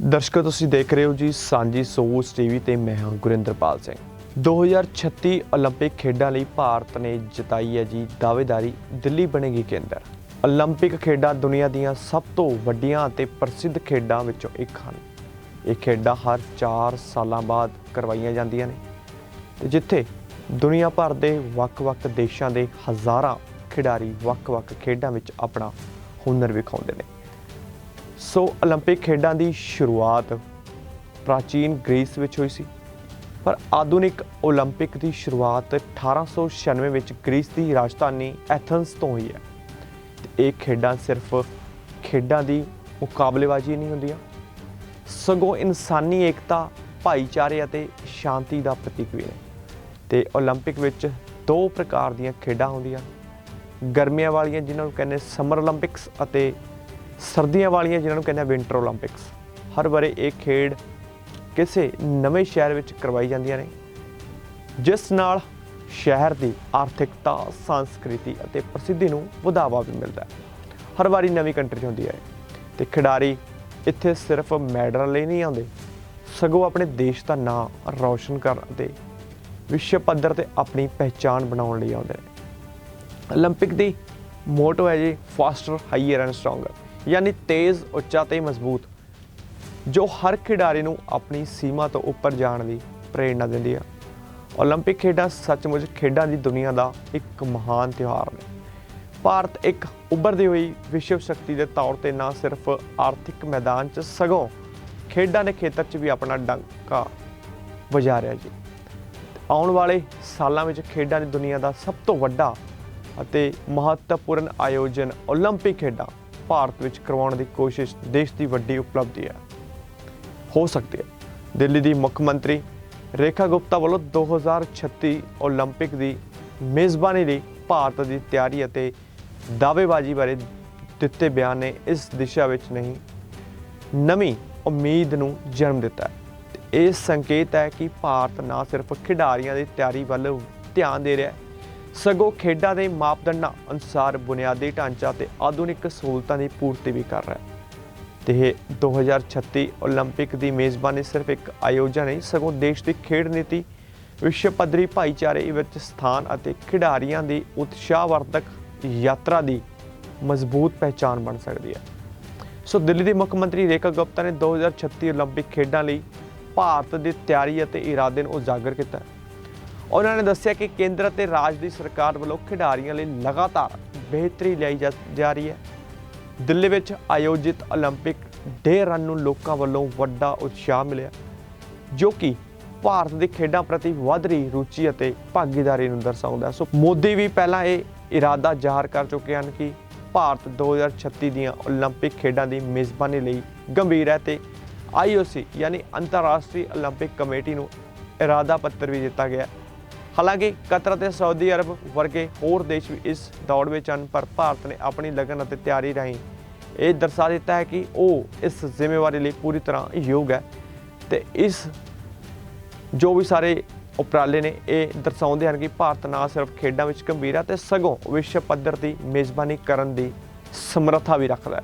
ਦਰਸ਼ਕੋ ਤੁਸੀਂ ਦੇਖ ਰਹੇ ਹੋ ਜੀ ਸਾਂਝੀ ਸੋਚ ਟੀਵੀ ਤੇ ਮੈਂ ਹਾਂ ਗੁਰਿੰਦਰਪਾਲ ਸਿੰਘ 2036 올림픽 ਖੇਡਾਂ ਲਈ ਭਾਰਤ ਨੇ ਜਿਤਾਈ ਹੈ ਜੀ ਦਾਅਵੇਦਾਰੀ ਦਿੱਲੀ ਬਣੇਗੀ ਕੇਂਦਰ 올림픽 ਖੇਡਾਂ ਦੁਨੀਆ ਦੀਆਂ ਸਭ ਤੋਂ ਵੱਡੀਆਂ ਅਤੇ ਪ੍ਰਸਿੱਧ ਖੇਡਾਂ ਵਿੱਚੋਂ ਇੱਕ ਹਨ ਇਹ ਖੇਡਾਂ ਹਰ 4 ਸਾਲਾਂ ਬਾਅਦ ਕਰਵਾਈਆਂ ਜਾਂਦੀਆਂ ਨੇ ਤੇ ਜਿੱਥੇ ਦੁਨੀਆ ਭਰ ਦੇ ਵੱਖ-ਵੱਖ ਦੇਸ਼ਾਂ ਦੇ ਹਜ਼ਾਰਾਂ ਖਿਡਾਰੀ ਵੱਖ-ਵੱਖ ਖੇਡਾਂ ਵਿੱਚ ਆਪਣਾ ਹੁਨਰ ਵਿਖਾਉਂਦੇ ਨੇ ਸੋ 올림픽 ਖੇਡਾਂ ਦੀ ਸ਼ੁਰੂਆਤ ਪ੍ਰਾਚੀਨ ਗ੍ਰੀਸ ਵਿੱਚ ਹੋਈ ਸੀ। ਪਰ ਆਧੁਨਿਕ 올림픽 ਦੀ ਸ਼ੁਰੂਆਤ 1896 ਵਿੱਚ ਗ੍ਰੀਸ ਦੀ ਰਾਜਧਾਨੀ ਐਥਨਸ ਤੋਂ ਹੋਈ ਹੈ। ਤੇ ਇਹ ਖੇਡਾਂ ਸਿਰਫ ਖੇਡਾਂ ਦੀ ਮੁਕਾਬਲੇਬਾਜ਼ੀ ਨਹੀਂ ਹੁੰਦੀਆਂ, ਸਗੋਂ ਇਨਸਾਨੀ ਏਕਤਾ, ਭਾਈਚਾਰੇ ਅਤੇ ਸ਼ਾਂਤੀ ਦਾ ਪ੍ਰਤੀਕ ਵੀ ਹੈ ਤੇ 올림픽 ਵਿੱਚ ਦੋ ਪ੍ਰਕਾਰ ਦੀਆਂ ਖੇਡਾਂ ਹੁੰਦੀਆਂ, ਗਰਮੀਆਂ ਵਾਲੀਆਂ ਜਿਨ੍ਹਾਂ ਨੂੰ ਕਹਿੰਦੇ ਸਮਰ 올림픽ਸ ਅਤੇ ਸਰਦੀਆਂ ਵਾਲੀਆਂ ਜਿਹਨਾਂ ਨੂੰ ਕਹਿੰਦੇ ਆ ਵਿంటర్ 올림픽ਸ ਹਰ ਵਾਰੇ ਇਹ ਖੇਡ ਕਿਸੇ ਨਵੇਂ ਸ਼ਹਿਰ ਵਿੱਚ ਕਰਵਾਈ ਜਾਂਦੀਆਂ ਨੇ। ਜਿਸ ਨਾਲ ਸ਼ਹਿਰ ਦੀ ਆਰਥਿਕਤਾ, ਸੰਸਕ੍ਰਿਤੀ ਅਤੇ ਪ੍ਰਸਿੱਧੀ ਨੂੰ ਵਧਾਵਾ ਵੀ ਮਿਲਦਾ ਹੈ। ਹਰ ਵਾਰੀ ਨਵੀਂ ਕੰਟਰੀ ਹੁੰਦੀ ਹੈ ਤੇ ਖਿਡਾਰੀ ਇੱਥੇ ਸਿਰਫ ਮੈਡਲ ਲਈ ਨਹੀਂ ਆਉਂਦੇ, ਸਗੋਂ ਆਪਣੇ ਦੇਸ਼ ਦਾ ਨਾਮ ਰੌਸ਼ਨ ਕਰਨ ਅਤੇ ਵਿਸ਼ਵ ਪੱਧਰ ਤੇ ਆਪਣੀ ਪਹਿਚਾਣ ਬਣਾਉਣ ਲਈ ਆਉਂਦੇ ਨੇ। 올림픽 ਦੀ ਮੋਟੋ ਹੈ ਜੀ ਫਾਸਟਰ ਹਾਈਅਰ ਐਂਡ ਸਟਰੋਂਗਰ ਯਾਨੀ ਤੇਜ਼ ਉੱਚਾ ਤੇ ਮਜ਼ਬੂਤ ਜੋ ਹਰ ਖਿਡਾਰੀ ਨੂੰ ਆਪਣੀ ਸੀਮਾ ਤੋਂ ਉੱਪਰ ਜਾਣ ਦੀ ਪ੍ਰੇਰਣਾ ਦਿੰਦੀ ਹੈ 올림픽 ਖੇਡਾਂ ਸੱਚਮੁੱਚ ਖੇਡਾਂ ਦੀ ਦੁਨੀਆ ਦਾ ਇੱਕ ਮਹਾਨ ਤਿਉਹਾਰ ਨੇ ਭਾਰਤ ਇੱਕ ਉੱਭਰਦੀ ਹੋਈ ਵਿਸ਼ਵ ਸ਼ਕਤੀ ਦੇ ਤੌਰ ਤੇ ਨਾ ਸਿਰਫ ਆਰਥਿਕ ਮੈਦਾਨ 'ਚ ਸਗੋਂ ਖੇਡਾਂ ਦੇ ਖੇਤਰ 'ਚ ਵੀ ਆਪਣਾ ਡੰਕਾ ਵਜਾ ਰਿਹਾ ਜੀ ਆਉਣ ਵਾਲੇ ਸਾਲਾਂ ਵਿੱਚ ਖੇਡਾਂ ਦੀ ਦੁਨੀਆ ਦਾ ਸਭ ਤੋਂ ਵੱਡਾ ਅਤੇ ਮਹੱਤਵਪੂਰਨ ਆਯੋਜਨ 올림픽 ਖੇਡਾਂ ਭਾਰਤ ਵਿੱਚ ਕਰਵਾਉਣ ਦੀ ਕੋਸ਼ਿਸ਼ ਦੇਸ਼ ਦੀ ਵੱਡੀ ਉਪਲਬਧੀ ਹੈ ਹੋ ਸਕਦੀ ਹੈ ਦਿੱਲੀ ਦੀ ਮੁੱਖ ਮੰਤਰੀ ਰੇਖਾ ਗੁਪਤਾ ਵੱਲੋਂ 2036 올림픽 ਦੀ ਮੇਜ਼ਬਾਨੀ ਲਈ ਭਾਰਤ ਦੀ ਤਿਆਰੀ ਅਤੇ ਦਾਅਵੇਬਾਜ਼ੀ ਬਾਰੇ ਦਿੱਤੇ ਬਿਆਨ ਨੇ ਇਸ ਦਿਸ਼ਾ ਵਿੱਚ ਨਹੀਂ ਨਵੀਂ ਉਮੀਦ ਨੂੰ ਜਨਮ ਦਿੱਤਾ ਹੈ ਤੇ ਇਹ ਸੰਕੇਤ ਹੈ ਕਿ ਭਾਰਤ ਨਾ ਸਿਰਫ ਖਿਡਾਰੀਆਂ ਦੀ ਤਿਆਰੀ ਵੱਲ ਧਿਆਨ ਦੇ ਰਿਹਾ ਹੈ ਸਗੋਂ ਖੇਡਾਂ ਦੇ ਮਾਪਦੰਡਾਂ ਅਨੁਸਾਰ ਬੁਨਿਆਦੀ ਢਾਂਚਾ ਤੇ ਆਧੁਨਿਕ ਸਹੂਲਤਾਂ ਦੀ ਪੂਰਤੀ ਵੀ ਕਰ ਰਿਹਾ ਹੈ ਤੇ ਇਹ 2036 올림픽 ਦੀ ਮੇਜ਼ਬਾਨੀ ਸਿਰਫ ਇੱਕ ਆਯੋਜਨ ਨਹੀਂ ਸਗੋਂ ਦੇਸ਼ ਦੀ ਖੇਡ ਨੀਤੀ ਵਿਸ਼ਵ ਪੱਧਰੀ ਭਾਈਚਾਰੇ ਵਿੱਚ ਸਥਾਨ ਅਤੇ ਖਿਡਾਰੀਆਂ ਦੀ ਉਤਸ਼ਾਹਵਰਧਕ ਯਾਤਰਾ ਦੀ ਮਜ਼ਬੂਤ ਪਹਿਚਾਣ ਬਣ ਸਕਦੀ ਹੈ ਸੋ ਦਿੱਲੀ ਦੀ ਮੁੱਖ ਮੰਤਰੀ ਰੇਖਾ ਗੁਪਤਾ ਨੇ 2036 올림픽 ਖੇਡਾਂ ਲਈ ਭਾਰਤ ਦੀ ਤਿਆਰੀ ਅਤੇ ਇਰਾਦੇ ਨੂੰ ਉਜਾਗਰ ਕੀਤਾ ਉਹਨਾਂ ਨੇ ਦੱਸਿਆ ਕਿ ਕੇਂਦਰ ਅਤੇ ਰਾਜ ਦੀ ਸਰਕਾਰ ਵੱਲੋਂ ਖਿਡਾਰੀਆਂ ਲਈ ਲਗਾਤਾਰ ਬਿਹਤਰੀ ਲਈ ਜਾ ਜਾ ਰਹੀ ਹੈ ਦਿੱਲੀ ਵਿੱਚ ਆਯੋਜਿਤ 올림픽 ਡੇ ਰਨ ਨੂੰ ਲੋਕਾਂ ਵੱਲੋਂ ਵੱਡਾ ਉਤਸ਼ਾਹ ਮਿਲਿਆ ਜੋ ਕਿ ਭਾਰਤ ਦੀ ਖੇਡਾਂ ਪ੍ਰਤੀ ਵੱਧ ਰਹੀ ਰੁਚੀ ਅਤੇ ਭਾਗੀਦਾਰੀ ਨੂੰ ਦਰਸਾਉਂਦਾ ਹੈ। ਸੋ ਮੋਦੀ ਵੀ ਪਹਿਲਾਂ ਇਹ ਇਰਾਦਾ ਜ਼ਾਹਰ ਕਰ ਚੁੱਕੇ ਹਨ ਕਿ ਭਾਰਤ 2036 ਦੀਆਂ 올림픽 ਖੇਡਾਂ ਦੀ ਮੇਜ਼ਬਾਨੀ ਲਈ ਗੰਭੀਰ ਹੈ ਤੇ IOC ਯਾਨੀ ਅੰਤਰਰਾਸ਼ਟਰੀ 올림픽 ਕਮੇਟੀ ਨੂੰ ਇਰਾਦਾ ਪੱਤਰ ਵੀ ਦਿੱਤਾ ਗਿਆ ਹੈ। ਹਾਲਾਂਕਿ ਕਤਰ ਅਤੇ ਸਾਊਦੀ ਅਰਬ ਵਰਗੇ ਹੋਰ ਦੇਸ਼ ਵੀ ਇਸ ਦੌੜ ਵਿੱਚ ਹਨ, ਪਰ ਭਾਰਤ ਨੇ ਆਪਣੀ ਲਗਨ ਅਤੇ ਤਿਆਰੀ ਰਾਹੀਂ ਇਹ ਦਰਸਾ ਦਿੱਤਾ ਹੈ ਕਿ ਉਹ ਇਸ ਜ਼ਿੰਮੇਵਾਰੀ ਲਈ ਪੂਰੀ ਤਰ੍ਹਾਂ ਯੋਗ ਹੈ ਤੇ ਇਸ ਜੋ ਵੀ ਸਾਰੇ ਉਪਰਾਲੇ ਨੇ ਇਹ ਦਰਸਾਉਂਦੇ ਹਨ ਕਿ ਭਾਰਤ ਨਾ ਸਿਰਫ ਖੇਡਾਂ ਵਿੱਚ ਗੰਭੀਰ ਹੈ ਤੇ ਸਗੋਂ ਵਿਸ਼ਵ ਪੱਧਰ ਦੀ ਮੇਜ਼ਬਾਨੀ ਕਰਨ ਦੀ ਸਮਰੱਥਾ ਵੀ ਰੱਖਦਾ ਹੈ।